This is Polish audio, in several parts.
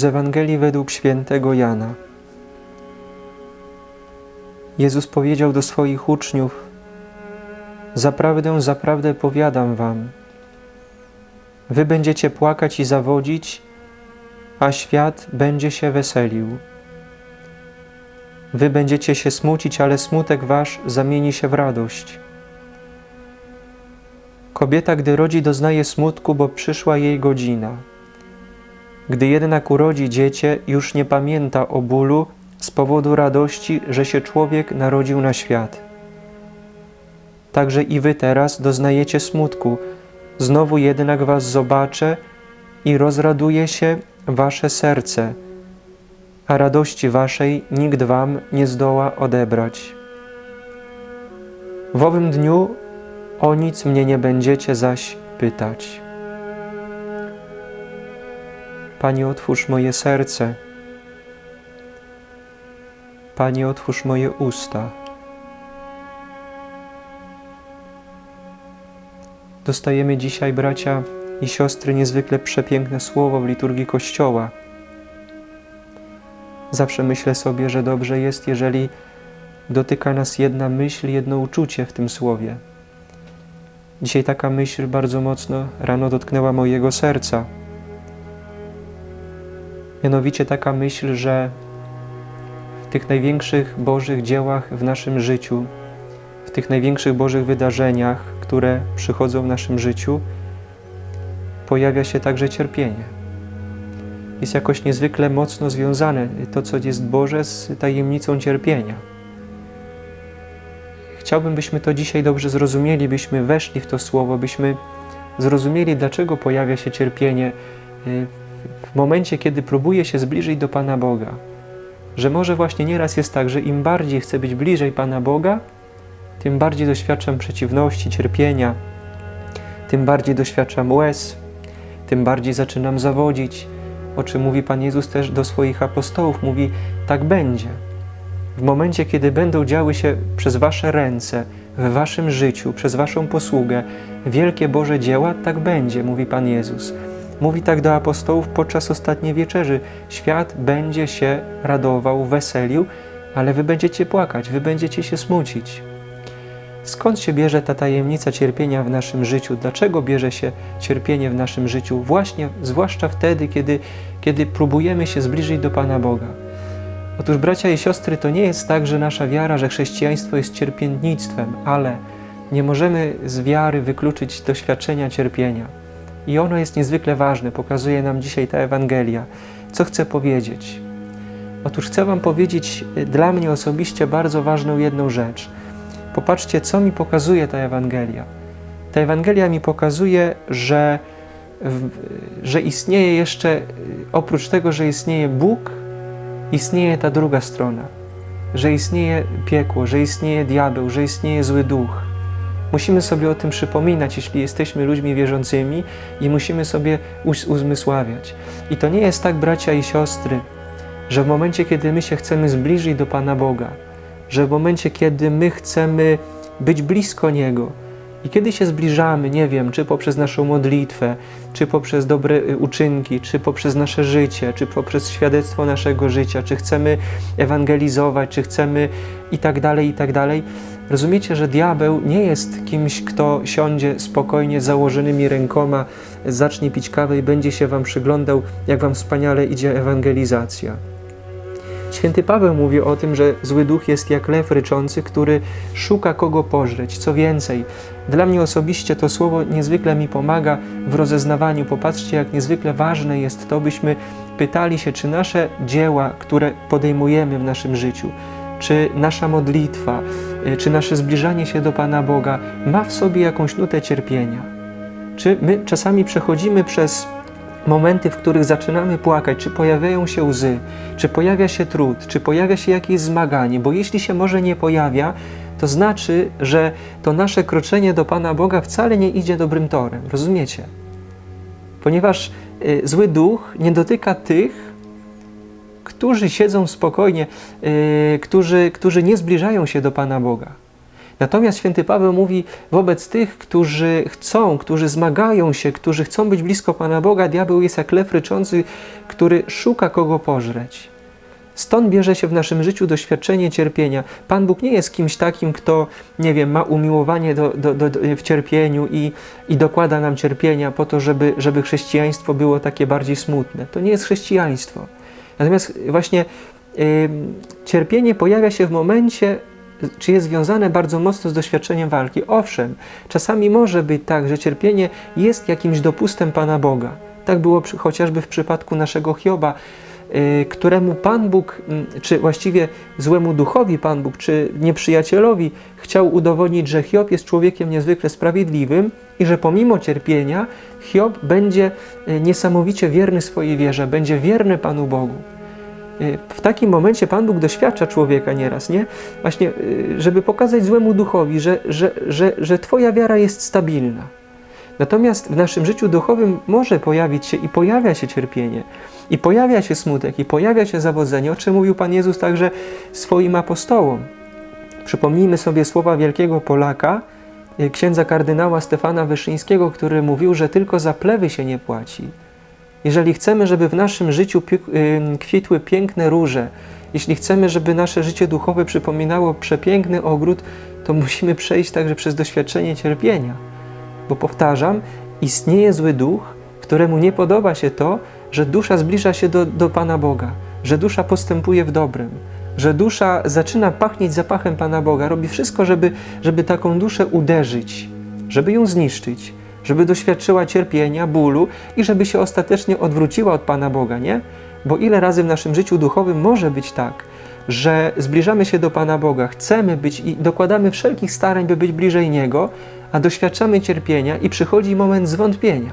Z Ewangelii według świętego Jana. Jezus powiedział do swoich uczniów: Zaprawdę, zaprawdę powiadam wam, wy będziecie płakać i zawodzić, a świat będzie się weselił. Wy będziecie się smucić, ale smutek wasz zamieni się w radość. Kobieta, gdy rodzi, doznaje smutku, bo przyszła jej godzina. Gdy jednak urodzi dziecię, już nie pamięta o bólu z powodu radości, że się człowiek narodził na świat. Także i wy teraz doznajecie smutku, znowu jednak was zobaczę i rozraduje się wasze serce, a radości waszej nikt wam nie zdoła odebrać. W owym dniu o nic mnie nie będziecie zaś pytać. Panie, otwórz moje serce. Panie, otwórz moje usta. Dostajemy dzisiaj, bracia i siostry, niezwykle przepiękne słowo w liturgii Kościoła. Zawsze myślę sobie, że dobrze jest, jeżeli dotyka nas jedna myśl, jedno uczucie w tym słowie. Dzisiaj taka myśl bardzo mocno rano dotknęła mojego serca. Mianowicie taka myśl, że w tych największych Bożych dziełach w naszym życiu, w tych największych Bożych wydarzeniach, które przychodzą w naszym życiu, pojawia się także cierpienie. Jest jakoś niezwykle mocno związane to, co jest Boże, z tajemnicą cierpienia. Chciałbym, byśmy to dzisiaj dobrze zrozumieli, byśmy weszli w to słowo, byśmy zrozumieli, dlaczego pojawia się cierpienie y, w momencie, kiedy próbuje się zbliżyć do Pana Boga. Że może właśnie nieraz jest tak, że im bardziej chcę być bliżej Pana Boga, tym bardziej doświadczam przeciwności, cierpienia, tym bardziej doświadczam łez, tym bardziej zaczynam zawodzić. O czym mówi Pan Jezus też do swoich apostołów, mówi: Tak będzie. W momencie, kiedy będą działy się przez Wasze ręce, w Waszym życiu, przez Waszą posługę, wielkie Boże dzieła, tak będzie, mówi Pan Jezus. Mówi tak do apostołów podczas ostatniej wieczerzy. Świat będzie się radował, weselił, ale wy będziecie płakać, wy będziecie się smucić. Skąd się bierze ta tajemnica cierpienia w naszym życiu? Dlaczego bierze się cierpienie w naszym życiu? Właśnie, zwłaszcza wtedy, kiedy, kiedy próbujemy się zbliżyć do Pana Boga. Otóż, bracia i siostry, to nie jest tak, że nasza wiara, że chrześcijaństwo jest cierpiętnictwem, ale nie możemy z wiary wykluczyć doświadczenia cierpienia. I ono jest niezwykle ważne, pokazuje nam dzisiaj ta Ewangelia. Co chcę powiedzieć? Otóż chcę Wam powiedzieć dla mnie osobiście bardzo ważną jedną rzecz. Popatrzcie, co mi pokazuje ta Ewangelia. Ta Ewangelia mi pokazuje, że, że istnieje jeszcze, oprócz tego, że istnieje Bóg, istnieje ta druga strona. Że istnieje piekło, że istnieje diabeł, że istnieje zły duch. Musimy sobie o tym przypominać, jeśli jesteśmy ludźmi wierzącymi i musimy sobie uzmysławiać. I to nie jest tak, bracia i siostry, że w momencie, kiedy my się chcemy zbliżyć do Pana Boga, że w momencie, kiedy my chcemy być blisko Niego, i kiedy się zbliżamy, nie wiem, czy poprzez naszą modlitwę, czy poprzez dobre y, uczynki, czy poprzez nasze życie, czy poprzez świadectwo naszego życia, czy chcemy ewangelizować, czy chcemy i tak dalej, i tak dalej, rozumiecie, że diabeł nie jest kimś, kto siądzie spokojnie założonymi rękoma, zacznie pić kawę i będzie się wam przyglądał, jak wam wspaniale idzie ewangelizacja. Święty Paweł mówi o tym, że zły duch jest jak lew ryczący, który szuka kogo pożreć. Co więcej, dla mnie osobiście to słowo niezwykle mi pomaga w rozeznawaniu. Popatrzcie, jak niezwykle ważne jest to, byśmy pytali się, czy nasze dzieła, które podejmujemy w naszym życiu, czy nasza modlitwa, y, czy nasze zbliżanie się do Pana Boga ma w sobie jakąś nutę cierpienia. Czy my czasami przechodzimy przez momenty, w których zaczynamy płakać, czy pojawiają się łzy, czy pojawia się trud, czy pojawia się jakieś zmaganie, bo jeśli się może nie pojawia, to znaczy, że to nasze kroczenie do Pana Boga wcale nie idzie dobrym torem. Rozumiecie? Ponieważ y, zły duch nie dotyka tych, którzy siedzą spokojnie, y, którzy, którzy nie zbliżają się do Pana Boga. Natomiast święty Paweł mówi wobec tych, którzy chcą, którzy zmagają się, którzy chcą być blisko Pana Boga, diabeł jest jak lew ryczący, który szuka kogo pożreć. Stąd bierze się w naszym życiu doświadczenie cierpienia. Pan Bóg nie jest kimś takim, kto, nie wiem, ma umiłowanie do, do, do, w cierpieniu i, i dokłada nam cierpienia po to, żeby, żeby chrześcijaństwo było takie bardziej smutne. To nie jest chrześcijaństwo. Natomiast właśnie y, cierpienie pojawia się w momencie, czy jest związane bardzo mocno z doświadczeniem walki. Owszem, czasami może być tak, że cierpienie jest jakimś dopustem Pana Boga. Tak było przy, chociażby w przypadku naszego Hioba, yy, któremu Pan Bóg, yy, czy właściwie złemu duchowi Pan Bóg, czy nieprzyjacielowi, chciał udowodnić, że Hiob jest człowiekiem niezwykle sprawiedliwym i że pomimo cierpienia Hiob będzie yy, niesamowicie wierny swojej wierze, będzie wierny Panu Bogu. W takim momencie Pan Bóg doświadcza człowieka nieraz, nie? Właśnie, żeby pokazać złemu duchowi, że, że, że, że Twoja wiara jest stabilna. Natomiast w naszym życiu duchowym może pojawić się i pojawia się cierpienie, i pojawia się smutek, i pojawia się zawodzenie, o czym mówił Pan Jezus także swoim apostołom. Przypomnijmy sobie słowa wielkiego Polaka, księdza kardynała Stefana Wyszyńskiego, który mówił, że tylko za plewy się nie płaci. Jeżeli chcemy, żeby w naszym życiu kwitły piękne róże, jeśli chcemy, żeby nasze życie duchowe przypominało przepiękny ogród, to musimy przejść także przez doświadczenie cierpienia. Bo powtarzam, istnieje zły duch, któremu nie podoba się to, że dusza zbliża się do, do Pana Boga, że dusza postępuje w dobrem, że dusza zaczyna pachnieć zapachem Pana Boga, robi wszystko, żeby, żeby taką duszę uderzyć, żeby ją zniszczyć żeby doświadczyła cierpienia, bólu i żeby się ostatecznie odwróciła od Pana Boga, nie? Bo ile razy w naszym życiu duchowym może być tak, że zbliżamy się do Pana Boga, chcemy być i dokładamy wszelkich starań, by być bliżej Niego, a doświadczamy cierpienia i przychodzi moment zwątpienia.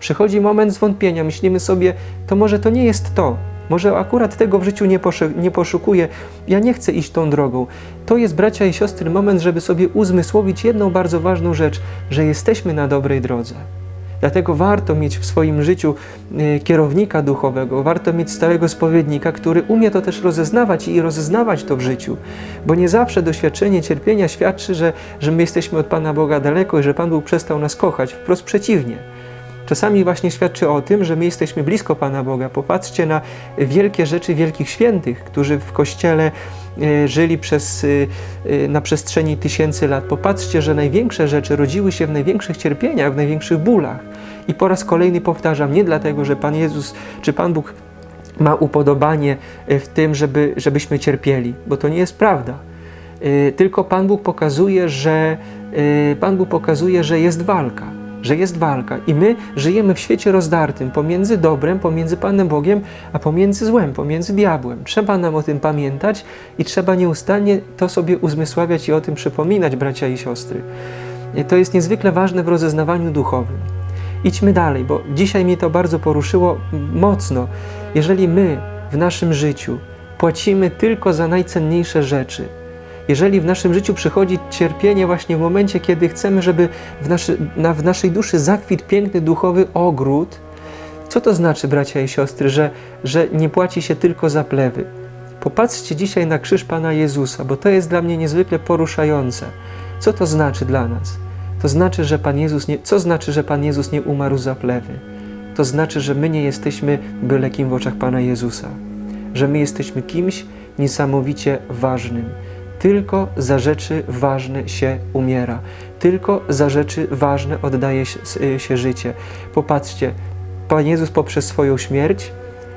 Przychodzi moment zwątpienia, myślimy sobie, to może to nie jest to, może akurat tego w życiu nie, nie poszukuję, ja nie chcę iść tą drogą. To jest, bracia i siostry, moment, żeby sobie uzmysłowić jedną bardzo ważną rzecz, że jesteśmy na dobrej drodze. Dlatego warto mieć w swoim życiu y, kierownika duchowego, warto mieć stałego spowiednika, który umie to też rozeznawać i rozeznawać to w życiu. Bo nie zawsze doświadczenie cierpienia świadczy, że, że my jesteśmy od Pana Boga daleko i że Pan Bóg przestał nas kochać. Wprost przeciwnie. Czasami właśnie świadczy o tym, że my jesteśmy blisko Pana Boga. Popatrzcie na wielkie rzeczy wielkich świętych, którzy w Kościele e, żyli przez, e, e, na przestrzeni tysięcy lat. Popatrzcie, że największe rzeczy rodziły się w największych cierpieniach, w największych bólach. I po raz kolejny powtarzam, nie dlatego, że Pan Jezus czy Pan Bóg ma upodobanie w tym, żeby, żebyśmy cierpieli, bo to nie jest prawda. Tylko Pan Bóg pokazuje, że Pan Bóg pokazuje, że jest walka że jest walka i my żyjemy w świecie rozdartym pomiędzy dobrem, pomiędzy Panem Bogiem, a pomiędzy złem, pomiędzy diabłem. Trzeba nam o tym pamiętać i trzeba nieustannie to sobie uzmysławiać i o tym przypominać, bracia i siostry. To jest niezwykle ważne w rozeznawaniu duchowym. Idźmy dalej, bo dzisiaj mnie to bardzo poruszyło mocno. Jeżeli my w naszym życiu płacimy tylko za najcenniejsze rzeczy, jeżeli w naszym życiu przychodzi cierpienie właśnie w momencie, kiedy chcemy, żeby w, naszy, na, w naszej duszy zakwit piękny duchowy ogród, co to znaczy, bracia i siostry, że, że nie płaci się tylko za plewy? Popatrzcie dzisiaj na krzyż Pana Jezusa, bo to jest dla mnie niezwykle poruszające. Co to znaczy dla nas? To znaczy, że Pan Jezus nie, co znaczy, że Pan Jezus nie umarł za plewy? To znaczy, że my nie jesteśmy byle kim w oczach Pana Jezusa, że my jesteśmy kimś niesamowicie ważnym tylko za rzeczy ważne się umiera. Tylko za rzeczy ważne oddaje się życie. Popatrzcie, Pan Jezus poprzez swoją śmierć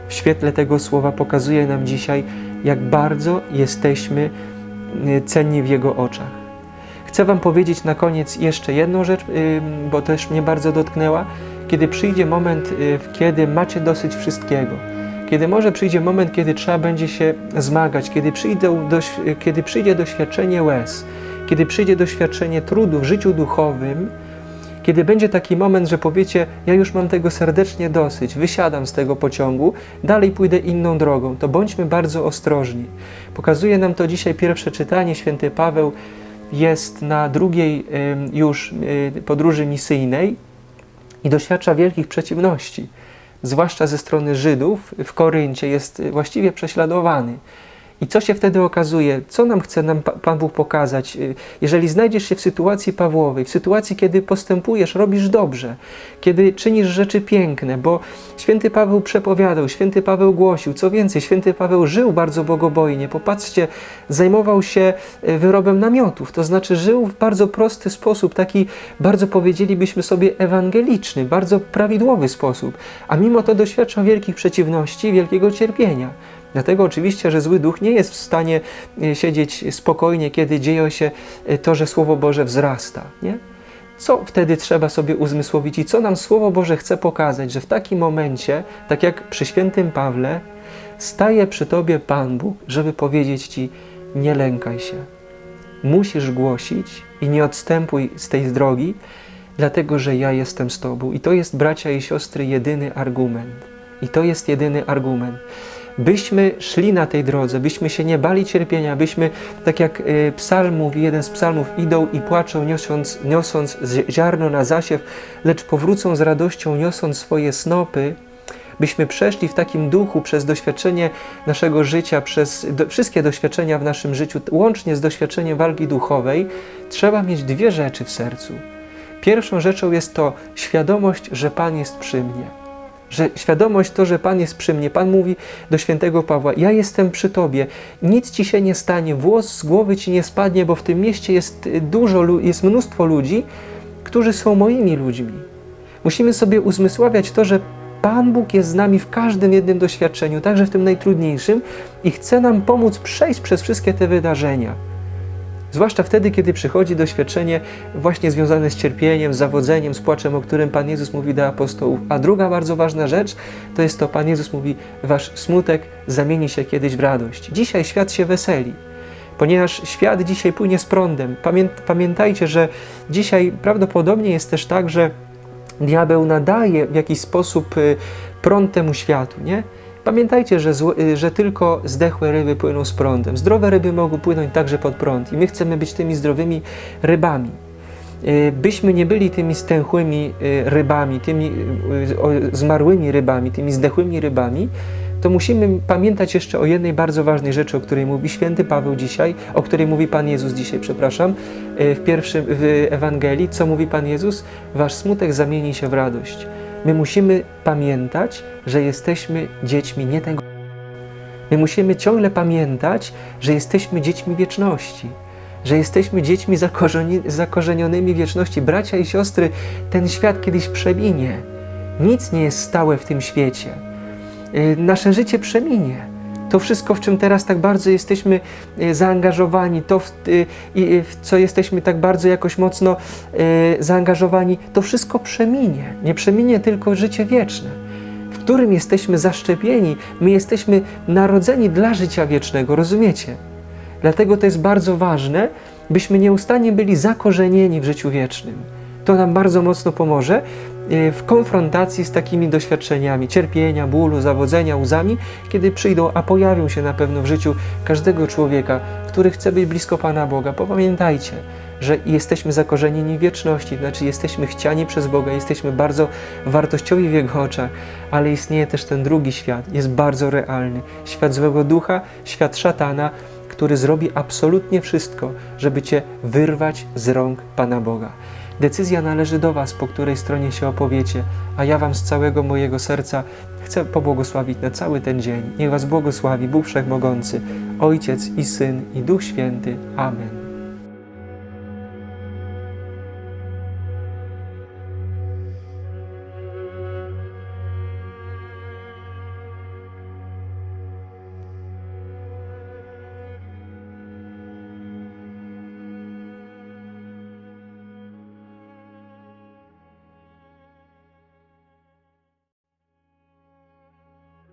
w świetle tego słowa pokazuje nam dzisiaj, jak bardzo jesteśmy y, cenni w Jego oczach. Chcę Wam powiedzieć na koniec jeszcze jedną rzecz, y, bo też mnie bardzo dotknęła. Kiedy przyjdzie moment, y, kiedy macie dosyć wszystkiego, kiedy może przyjdzie moment, kiedy trzeba będzie się zmagać, kiedy, przyjdą, kiedy przyjdzie doświadczenie łez, kiedy przyjdzie doświadczenie trudu w życiu duchowym, kiedy będzie taki moment, że powiecie, ja już mam tego serdecznie dosyć, wysiadam z tego pociągu, dalej pójdę inną drogą, to bądźmy bardzo ostrożni. Pokazuje nam to dzisiaj pierwsze czytanie. Święty Paweł jest na drugiej już y, podróży misyjnej i doświadcza wielkich przeciwności zwłaszcza ze strony Żydów w Koryncie, jest właściwie prześladowany. I co się wtedy okazuje? Co nam chce nam Pa- Pan Bóg pokazać? Y, Jeżeli znajdziesz się w sytuacji Pawłowej, w sytuacji, kiedy postępujesz, robisz dobrze, kiedy czynisz rzeczy piękne, bo święty Paweł przepowiadał, święty Paweł głosił, co więcej, święty Paweł żył bardzo bogobojnie. Popatrzcie, zajmował się y, wyrobem namiotów, to znaczy żył w bardzo prosty sposób, taki bardzo powiedzielibyśmy sobie ewangeliczny, bardzo prawidłowy sposób, a mimo to doświadczał wielkich przeciwności, wielkiego cierpienia. Dlatego oczywiście, że zły duch nie jest w stanie e, siedzieć spokojnie, kiedy dzieje się e, to, że Słowo Boże wzrasta. Nie? Co wtedy trzeba sobie uzmysłowić i co nam Słowo Boże chce pokazać, że w takim momencie, tak jak przy świętym Pawle, staje przy Tobie Pan Bóg, żeby powiedzieć Ci, nie lękaj się. Musisz głosić i nie odstępuj z tej drogi, dlatego że ja jestem z Tobą. I to jest, bracia i siostry, jedyny argument. I to jest jedyny argument byśmy szli na tej drodze, byśmy się nie bali cierpienia, byśmy, tak jak y, psalm mówi, jeden z psalmów, idą i płaczą, niosąc, niosąc zi- ziarno na zasiew, lecz powrócą z radością, niosąc swoje snopy, byśmy przeszli w takim duchu przez doświadczenie naszego życia, przez do, wszystkie doświadczenia w naszym życiu, łącznie z doświadczeniem walki duchowej, trzeba mieć dwie rzeczy w sercu. Pierwszą rzeczą jest to świadomość, że Pan jest przy mnie że świadomość to, że Pan jest przy mnie. Pan mówi do świętego Pawła: Ja jestem przy tobie, nic ci się nie stanie, włos z głowy ci nie spadnie, bo w tym mieście jest y, dużo, jest mnóstwo ludzi, którzy są moimi ludźmi. Musimy sobie uzmysławiać to, że Pan Bóg jest z nami w każdym jednym doświadczeniu, także w tym najtrudniejszym, i chce nam pomóc przejść przez wszystkie te wydarzenia. Zwłaszcza wtedy, kiedy przychodzi doświadczenie właśnie związane z cierpieniem, z zawodzeniem, z płaczem, o którym Pan Jezus mówi do apostołów. A druga bardzo ważna rzecz to jest to, Pan Jezus mówi, wasz smutek zamieni się kiedyś w radość. Dzisiaj świat się weseli, ponieważ świat dzisiaj płynie z prądem. Pamię Pamiętajcie, że dzisiaj prawdopodobnie jest też tak, że diabeł nadaje w jakiś sposób y, prąd temu światu, nie? Pamiętajcie, że, zło, y, że tylko zdechłe ryby płyną z prądem. Zdrowe ryby mogą płynąć także pod prąd i my chcemy być tymi zdrowymi rybami. Y, Byśmy nie byli tymi stęchłymi y, rybami, tymi zmarłymi rybami, tymi zdechłymi rybami, to musimy pamiętać jeszcze o jednej bardzo ważnej rzeczy, o której mówi święty Paweł dzisiaj, o której mówi Pan Jezus dzisiaj, przepraszam, w pierwszym w Ewangelii. Co mówi Pan Jezus? Wasz smutek zamieni się w radość. My musimy pamiętać, że jesteśmy dziećmi nie tego. My musimy ciągle pamiętać, że jesteśmy dziećmi wieczności, że jesteśmy dziećmi zakorzeni, zakorzenionymi wieczności. Bracia i siostry, ten świat kiedyś przeminie. Nic nie jest stałe w tym świecie. Y, Nasze życie przeminie. To wszystko, w czym teraz tak bardzo jesteśmy y, zaangażowani, to w, y, i- w co jesteśmy tak bardzo jakoś mocno zaangażowani, to wszystko przeminie. Nie przeminie tylko życie wieczne w którym jesteśmy zaszczepieni, my jesteśmy narodzeni dla życia wiecznego, rozumiecie? Dlatego to jest bardzo ważne, byśmy nieustannie byli zakorzenieni w życiu wiecznym. To nam bardzo mocno pomoże e, w konfrontacji z takimi doświadczeniami cierpienia, bólu, zawodzenia, łzami, kiedy przyjdą, a pojawią się na pewno w życiu każdego człowieka, który chce być blisko Pana Boga. Pamiętajcie, że jesteśmy zakorzenieni w wieczności, znaczy jesteśmy chciani przez Boga, jesteśmy bardzo wartościowi w Jego oczach, ale istnieje też ten drugi świat, jest bardzo realny. Świat złego ducha, świat szatana, który zrobi absolutnie wszystko, żeby Cię wyrwać z rąk Pana Boga. Decyzja należy do Was, po której stronie się opowiecie, a ja Wam z całego mojego serca chcę pobłogosławić na cały ten dzień. Niech Was błogosławi Bóg Wszechmogący, Ojciec i Syn i Duch Święty. Amen.